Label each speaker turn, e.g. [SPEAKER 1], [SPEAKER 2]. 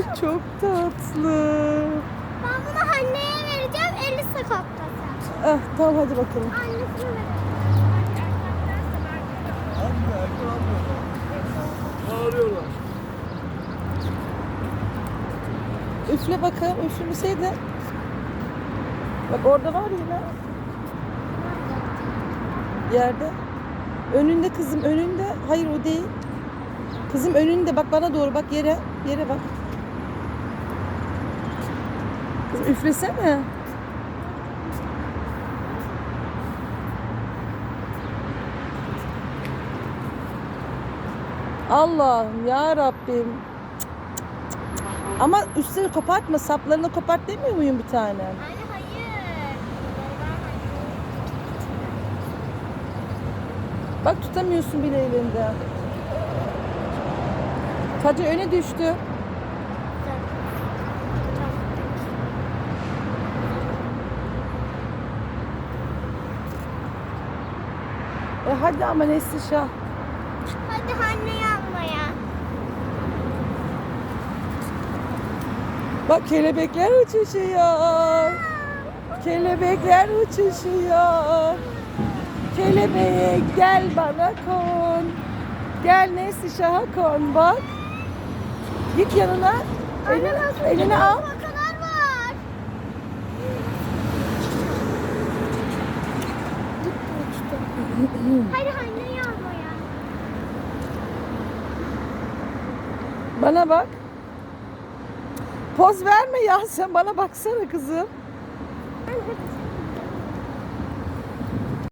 [SPEAKER 1] çok tatlı.
[SPEAKER 2] Ben bunu anneye vereceğim. Elisa koklasın.
[SPEAKER 1] Ah, tamam hadi bakalım.
[SPEAKER 2] Annesine.
[SPEAKER 3] Bağırıyorlar.
[SPEAKER 1] Üfle bakalım. Üflemeseydi. Bak orada var yine. Yerde. Önünde kızım önünde. Hayır o değil. Kızım önünde bak bana doğru bak yere. Yere bak. Kızım üflesene. Allah'ım ya Rabbim. Ama üstleri kopartma, saplarını kopart demiyor muyum bir tane?
[SPEAKER 2] Anne hayır.
[SPEAKER 1] Bak tutamıyorsun bile elinde. Tacı öne düştü. E hadi ama Neslişah.
[SPEAKER 2] Hadi anne yapmaya.
[SPEAKER 1] Bak kelebekler uçuşuyor. Kelebekler uçuşuyor. Kelebek gel bana kon. Gel Neslişah'a kon bak. Git yanına. Elini, elini al.
[SPEAKER 2] O kadar var. Anne.
[SPEAKER 1] Bana bak. Poz verme ya sen bana baksana kızım.